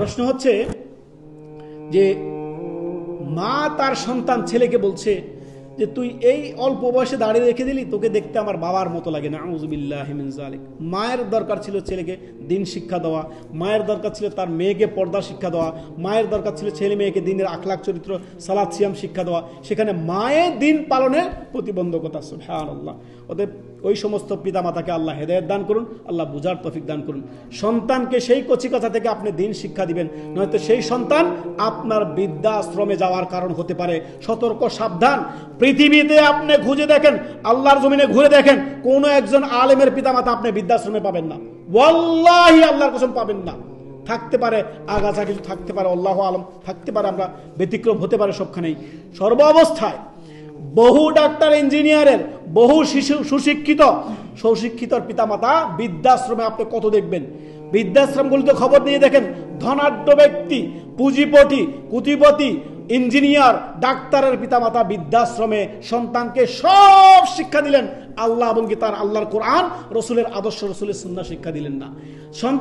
প্রশ্ন হচ্ছে যে মা তার সন্তান ছেলেকে বলছে যে তুই এই অল্প বয়সে দাঁড়িয়ে রেখে দিলি, তোকে দেখতে আমার বাবার মতো লাগে। না আউজবিল্লাহ জালিক মায়ের দরকার ছিল ছেলেকে দিন শিক্ষা দেওয়া, মায়ের দরকার ছিল তার মেয়েকে পর্দা শিক্ষা দেওয়া, মায়ের দরকার ছিল ছেলে মেয়েকে দিনের আখলাখ চরিত্র, সালাদ, সিয়াম শিক্ষা দেওয়া। সেখানে মায়ের দিন পালনের প্রতিবন্ধকতা হ্যাঁ আল্লাহ অতএব ওই সমস্ত পিতামাতাকে আল্লাহ হেদায়ত দান করুন, আল্লাহ বুঝার তফিক দান করুন। সন্তানকে সেই কচি কথা থেকে আপনি দিন শিক্ষা দিবেন, নয়তো সেই সন্তান আপনার বৃদ্ধাশ্রমে যাওয়ার কারণ হতে পারে। সতর্ক, সাবধান। পৃথিবীতে আপনি খুঁজে দেখেন, আল্লাহর জমিনে ঘুরে দেখেন, কোনো একজন আলেমের পিতামাতা আপনি বৃদ্ধাশ্রমে পাবেন না। ওয়াল্লাহি আল্লাহর কসম পাবেন না। থাকতে পারে, আগাছা কিছু থাকতে পারে, আল্লাহ আলম, থাকতে পারে আমরা, ব্যতিক্রম হতে পারে সবখানেই। সর্ব অবস্থায় বহু ডাক্তার, ইঞ্জিনিয়ারের, বহু শিশু, সুশিক্ষিত, সুশিক্ষিতর পিতামাতা বৃদ্ধাশ্রমে আপনি কত দেখবেন? বৃদ্ধাশ্রমগুলিতে খবর নিয়ে দেখেন, ধনাঢ্য ব্যক্তি, পুঁজিপতি কুতিপতি ইঞ্জিনিয়ার, ডাক্তারের পিতামাতা, বৃদ্ধাশ্রমে সন্তানকে সব শিক্ষা দিলেন। আল্লাহ এবং কি তার আল্লাহর কোরআন, রসুলের আদর্শ, রসুলের সুন্না শিক্ষা দিলেন না।